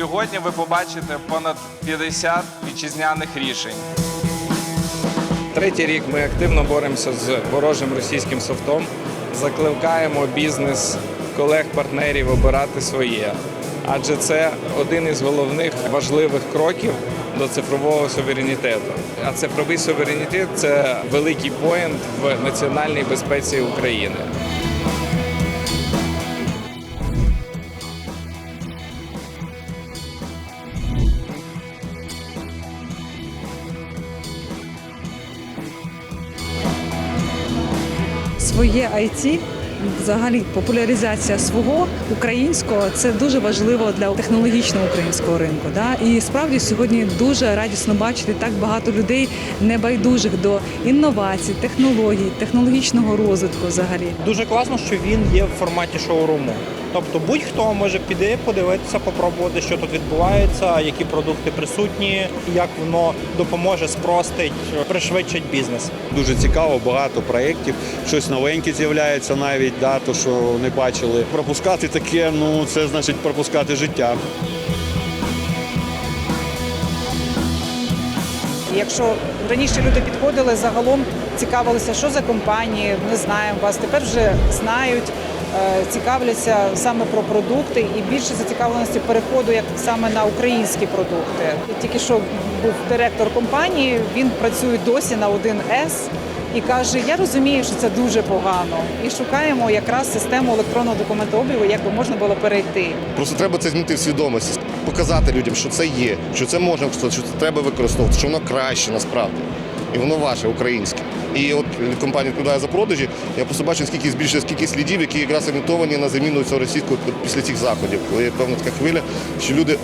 Сьогодні ви побачите понад 50 вітчизняних рішень. Третій рік ми активно боремося з ворожим російським софтом. Закликаємо бізнес колег-партнерів обирати своє, адже це один із головних важливих кроків до цифрового суверенітету. А цифровий суверенітет це великий поєнт в національній безпеці України. Своє IT, взагалі популяризація свого українського це дуже важливо для технологічного українського ринку. Да? І справді сьогодні дуже радісно бачити так багато людей небайдужих до інновацій, технологій, технологічного розвитку взагалі. Дуже класно, що він є в форматі шоуруму. Тобто будь-хто може піти, подивитися, попробувати, що тут відбувається, які продукти присутні, як воно допоможе спростить, пришвидшить бізнес. Дуже цікаво, багато проєктів, щось новеньке з'являється навіть, да, то, що не бачили. Пропускати таке, ну це значить пропускати життя. Якщо раніше люди підходили, загалом цікавилися, що за компанії, не знаємо вас. Тепер вже знають, цікавляться саме про продукти і більше зацікавленості переходу як саме на українські продукти. Тільки що був директор компанії, він працює досі на 1С. І каже, я розумію, що це дуже погано, і шукаємо якраз систему електронного документообігу, як би можна було перейти. Просто треба це змінити в свідомості, показати людям, що це є, що це можна що це треба використовувати, що воно краще насправді. І воно ваше, українське. І от компанія відповідає за продажі. Я просто бачу, скільки збільшує скільки слідів, які якраз орієнтовані на заміну цього російського після цих заходів, коли є певна така хвиля, що люди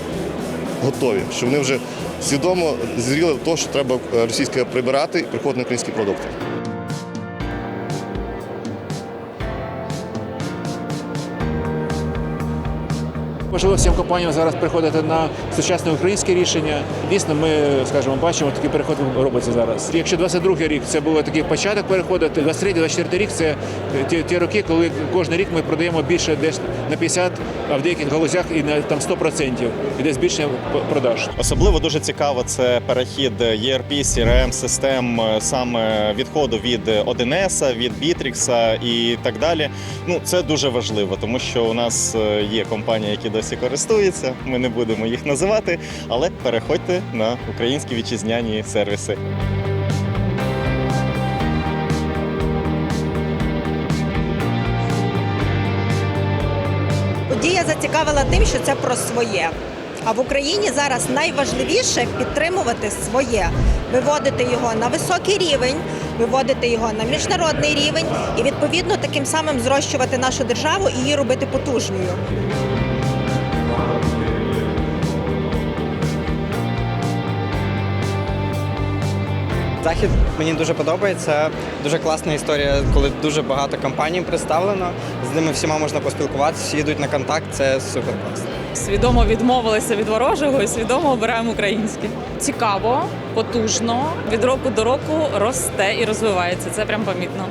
готові, що вони вже свідомо зріли до того, що треба е, російське прибирати і приходити на українські продукти. Важливо всім компаніям зараз переходити на сучасне українське рішення. Дійсно, ми скажімо, бачимо, такий переход робиться зараз. Якщо 22 рік це був такий початок переходу, то 23-24 рік це ті, ті роки, коли кожен рік ми продаємо більше десь на 50, а в деяких галузях і на там 100% іде збільшення продаж. Особливо дуже цікаво це перехід ERP, CRM систем е, саме відходу від 1С, від Bittrex і так далі. Ну це дуже важливо, тому що у нас е, є компанії, які досі користуються. Ми не будемо їх називати, але переходьте на українські вітчизняні сервіси. Подія зацікавила тим, що це про своє. А в Україні зараз найважливіше підтримувати своє, виводити його на високий рівень, виводити його на міжнародний рівень і відповідно таким самим зрощувати нашу державу і її робити потужною. Захід мені дуже подобається. Дуже класна історія, коли дуже багато компаній представлено. З ними всіма можна поспілкуватися, всі йдуть на контакт. Це супер класно. свідомо відмовилися від ворожого і свідомо обираємо українське. Цікаво, потужно, від року до року росте і розвивається. Це прям помітно.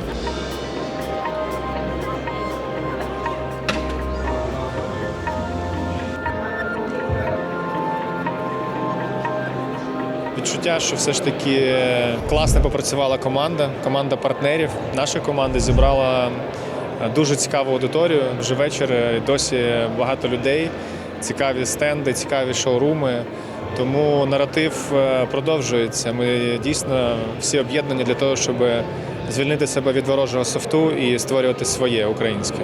Відчуття, що все ж таки класно попрацювала команда, команда партнерів. Наша команда зібрала дуже цікаву аудиторію. Вже вечір е, досі багато людей, цікаві стенди, цікаві шоуруми. Тому наратив е, продовжується. Ми дійсно всі об'єднані для того, щоб звільнити себе від ворожого софту і створювати своє українське.